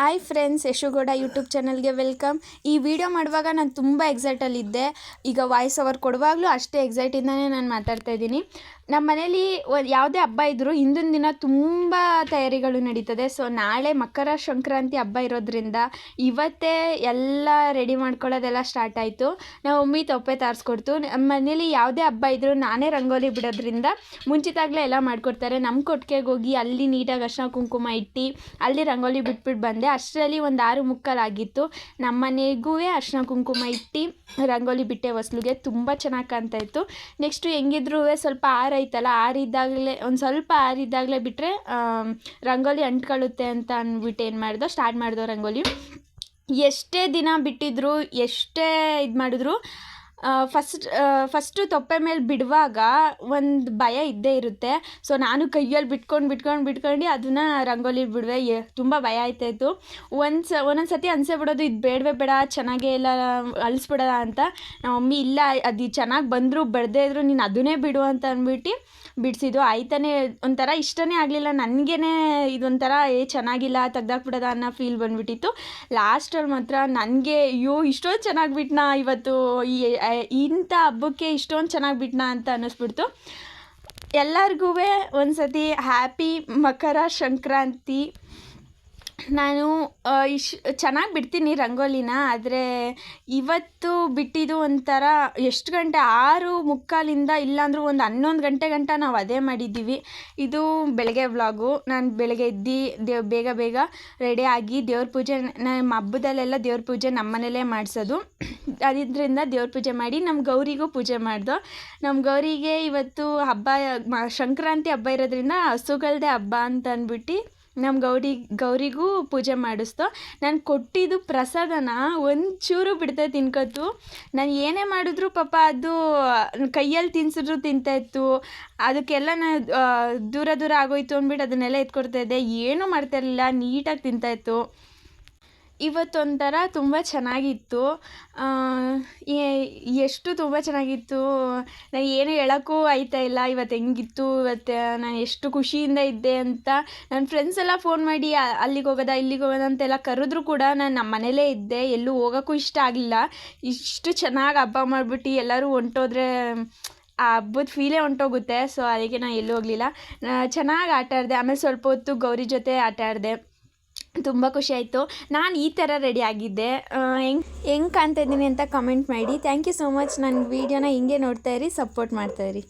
Hi friends ಯಶುಗೌಡ YouTube ಚಾನಲ್ಗೆ welcome ಈ video ಮಾಡುವಾಗ ನಾನು ತುಂಬ ಎಕ್ಸೈಟಲ್ಲಿದ್ದೆ ಈಗ ವಾಯ್ಸ್ ಓವರ್ ಕೊಡುವಾಗಲೂ ಅಷ್ಟೇ ಎಕ್ಸೈಟಿಂದನೇ ನಾನು ಮಾತಾಡ್ತಾ ಇದ್ದೀನಿ. ನಮ್ಮ ಮನೇಲಿ ಯಾವುದೇ ಹಬ್ಬ ಇದ್ದರೂ ಹಿಂದಿನ ದಿನ ತುಂಬ ತಯಾರಿಗಳು ನಡೀತದೆ. ಸೊ ನಾಳೆ ಮಕರ ಸಂಕ್ರಾಂತಿ ಹಬ್ಬ ಇರೋದ್ರಿಂದ ಇವತ್ತೇ ಎಲ್ಲ ರೆಡಿ ಮಾಡ್ಕೊಳ್ಳೋದೆಲ್ಲ ಸ್ಟಾರ್ಟ್ ಆಯಿತು. ನಾವು ಮಮ್ಮಿ ತೊಪ್ಪೆ ತಾರಿಸ್ಕೊಡ್ತು. ನಮ್ಮ ಮನೇಲಿ ಯಾವುದೇ ಹಬ್ಬ ಇದ್ದರೂ ನಾನೇ ರಂಗೋಲಿ ಬಿಡೋದ್ರಿಂದ ಮುಂಚಿತಾಗಲೇ ಎಲ್ಲ ಮಾಡಿಕೊಡ್ತಾರೆ. ನಮ್ಮ ಕೊಟ್ಟಿಗೆಗೆ ಹೋಗಿ ಅಲ್ಲಿ ನೀಟಾಗಿ ಅರ್ಶಿನ ಕುಂಕುಮ ಇಟ್ಟು ಅಲ್ಲಿ ರಂಗೋಲಿ ಬಿಟ್ಬಿಟ್ಟು ಬಂದೆ. ಅಷ್ಟರಲ್ಲಿ ಒಂದು ಆರು ಮುಕ್ಕಾಲಾಗಿತ್ತು. ನಮ್ಮ ಮನೆಗೂ ಅರ್ಶಿನ ಕುಂಕುಮ ಇಟ್ಟು ರಂಗೋಲಿ ಬಿಟ್ಟೆ ಹೊಸ್ಲಿಗೆ ತುಂಬ ಚೆನ್ನಾಗಿ ಕಾಣ್ತಾ ಇತ್ತು. ನೆಕ್ಸ್ಟು ಹೆಂಗಿದ್ರೂ ಸ್ವಲ್ಪ ಆರೈತಲ್ಲ, ಆರಿದ್ದಾಗಲೇ, ಒಂದು ಸ್ವಲ್ಪ ಆರಿದ್ದಾಗಲೇ ಬಿಟ್ಟರೆ ರಂಗೋಲಿ ಅಂಟ್ಕೊಳ್ಳುತ್ತೆ ಅಂತ ಅಂದ್ಬಿಟ್ಟು ಏನು ಮಾಡ್ದೋ ಸ್ಟಾರ್ಟ್ ಮಾಡಿದೋ ರಂಗೋಲಿ. ಎಷ್ಟೇ ದಿನ ಬಿಟ್ಟಿದ್ರು, ಎಷ್ಟೇ ಇದು ಮಾಡಿದ್ರು ಫಸ್ಟ್ ಫಸ್ಟು ತೊಪ್ಪೆ ಮೇಲೆ ಬಿಡುವಾಗ ಒಂದು ಭಯ ಇದ್ದೇ ಇರುತ್ತೆ. ಸೊ ನಾನು ಕೈಯಲ್ಲಿ ಬಿಟ್ಕೊಂಡು ಬಿಟ್ಕೊಂಡು ಬಿಟ್ಕೊಂಡು ಅದನ್ನು ರಂಗೋಲಿ ಬಿಡುವೆ. ತುಂಬ ಭಯ ಆಯ್ತಾಯಿತ್ತು ಒಂದು ಸ ಒಂದೊಂದು ಸತಿ ಅನಿಸೇ ಬಿಡೋದು, ಇದು ಬೇಡವೇ ಬೇಡ, ಚೆನ್ನಾಗೇ ಇಲ್ಲ ಅಳಿಸ್ಬಿಡೋಣ ಅಂತ. ನಮ್ಮ ಮಮ್ಮಿ, ಇಲ್ಲ, ಅದು ಚೆನ್ನಾಗಿ ಬಂದರೂ, ಬರದೇ ಇದ್ದರೂ ನೀನು ಅದನ್ನೇ ಬಿಡು ಅಂತ ಅಂದ್ಬಿಟ್ಟು ಬಿಡಿಸಿದ್ದು. ಆಯ್ತಾನೆ, ಒಂಥರ ಇಷ್ಟನೇ ಆಗಲಿಲ್ಲ. ನನಗೇ ಇದೊಂಥರ ಏ, ಚೆನ್ನಾಗಿಲ್ಲ, ತೆಗ್ದಾಕ್ಬಿಡೋದ ಅನ್ನೋ ಫೀಲ್ ಬಂದುಬಿಟ್ಟಿತ್ತು. ಲಾಸ್ಟಲ್ಲಿ ಮಾತ್ರ ನನಗೆ, ಅಯ್ಯೋ, ಇಷ್ಟೊಂದು ಚೆನ್ನಾಗಿ ಬಿಟ್ನಾ ಇವತ್ತು ಈ ಇಂಥ ಹಬ್ಬಕ್ಕೆ ಇಷ್ಟೊಂದು ಚೆನ್ನಾಗಿ ಬಿಟ್ನಾ ಅಂತ ಅನ್ನಿಸ್ಬಿಡ್ತು. ಎಲ್ಲರಿಗೂ ಒಂದು ಸತಿ ಹ್ಯಾಪಿ ಮಕರ ಸಂಕ್ರಾಂತಿ ನಾನು ಇಶ್, ಚೆನ್ನಾಗಿ ಬಿಡ್ತೀನಿ ರಂಗೋಲಿನ, ಆದರೆ ಇವತ್ತು ಬಿಟ್ಟಿದ್ದು ಒಂಥರ ಎಷ್ಟು ಗಂಟೆ, ಆರು ಮುಕ್ಕಾಲಿಂದ ಇಲ್ಲಾಂದ್ರೂ ಒಂದು ಹನ್ನೊಂದು ಗಂಟೆ ಗಂಟ ನಾವು ಅದೇ ಮಾಡಿದ್ದೀವಿ. ಇದು ಬೆಳಗ್ಗೆ ವ್ಲಾಗು. ನಾನು ಬೆಳಗ್ಗೆ ಎದ್ದು ದೇವ್, ಬೇಗ ಬೇಗ ರೆಡಿ ಆಗಿ ದೇವ್ರ ಪೂಜೆ ನಮ್ಮ ಹಬ್ಬದಲ್ಲೆಲ್ಲ ದೇವ್ರ ಪೂಜೆ ನಮ್ಮ ಮಾಡಿಸೋದು. ಅದರಿಂದ ದೇವ್ರ ಪೂಜೆ ಮಾಡಿ ನಮ್ಮ ಗೌರಿಗೂ ಪೂಜೆ ಮಾಡ್ದೋ. ನಮ್ಮ ಗೌರಿಗೆ ಇವತ್ತು ಹಬ್ಬ ಸಂಕ್ರಾಂತಿ ಹಬ್ಬ ಇರೋದ್ರಿಂದ ಹಸುಗಳದೇ ಹಬ್ಬ ಅಂತ ಅಂದ್ಬಿಟ್ಟು ನಮ್ಮ ಗೌರಿ ಗೌರಿಗೂ ಪೂಜೆ ಮಾಡಿಸ್ತು. ನಾನು ಕೊಟ್ಟಿದ್ದು ಪ್ರಸಾದನ ಒಂಚೂರು ಬಿಡದೆ ತಿನ್ಕೋತು. ನಾನು ಏನೇ ಮಾಡಿದ್ರು ಪಾಪ ಅದು, ಕೈಯಲ್ಲಿ ತಿನ್ಸಿದ್ರು ತಿಂತಾಯಿತ್ತು ಅದಕ್ಕೆಲ್ಲ ನಾನು ದೂರ ದೂರ ಆಗೋಯ್ತು ಅಂದ್ಬಿಟ್ಟು ಅದನ್ನೆಲ್ಲ ಎತ್ಕೊಡ್ತಾ ಇದ್ದೆ. ಏನೂ ಮಾಡ್ತಾ ಇರಲಿಲ್ಲ, ನೀಟಾಗಿ ತಿಂತಾಯಿತ್ತು ಇವತ್ತೊಂಥರ ತುಂಬ ಚೆನ್ನಾಗಿತ್ತು. ಎಷ್ಟು ತುಂಬ ಚೆನ್ನಾಗಿತ್ತು. ನಾನು ಏನು ಹೇಳೋಕ್ಕೂ ಆಯ್ತಾ ಇಲ್ಲ. ಇವತ್ತು ಹೆಂಗಿತ್ತು, ಇವತ್ತು ನಾನು ಎಷ್ಟು ಖುಷಿಯಿಂದ ಇದ್ದೆ ಅಂತ. ನನ್ನ ಫ್ರೆಂಡ್ಸ್ ಎಲ್ಲ ಫೋನ್ ಮಾಡಿ ಅಲ್ಲಿಗೆ ಹೋಗೋದಾ, ಇಲ್ಲಿಗೆ ಹೋಗೋದಾ ಅಂತೆಲ್ಲ ಕರೆದ್ರು ಕೂಡ ನಾನು ನಮ್ಮ ಮನೇಲೇ ಇದ್ದೆ. ಎಲ್ಲೂ ಹೋಗೋಕ್ಕೂ ಇಷ್ಟ ಆಗಲಿಲ್ಲ ಇಷ್ಟು ಚೆನ್ನಾಗಿ ಹಬ್ಬ ಮಾಡಿಬಿಟ್ಟು ಎಲ್ಲರೂ ಹೊಂಟೋದ್ರೆ, ಆ ಹಬ್ಬದ ಫೀಲೇ ಹೊಂಟೋಗುತ್ತೆ. ಸೊ ಅದಕ್ಕೆ ನಾನು ಎಲ್ಲೂ ಹೋಗಲಿಲ್ಲ. ಚೆನ್ನಾಗಿ ಆಟ ಆಡಿದೆ. ಆಮೇಲೆ ಸ್ವಲ್ಪ ಹೊತ್ತು ಗೌರಿ ಜೊತೆ ಆಟ ಆಡಿದೆ. ತುಂಬ ಖುಷಿ ಆಯಿತು. ನಾನು ಈ ಥರ ರೆಡಿ ಆಗಿದ್ದೆ. ಹೆಂಗೆ ಹೆಂಗೆ ಕಾಣ್ತಾ ಇದ್ದೀನಿ ಅಂತ ಕಮೆಂಟ್ ಮಾಡಿ. ಥ್ಯಾಂಕ್ ಯು ಸೋ ಮಚ್ ನನ್ನ ವೀಡಿಯೋನ ಹಿಂಗೆ ನೋಡ್ತಾ ಇರಿ ಸಪೋರ್ಟ್ ಮಾಡ್ತಾ ಇರಿ.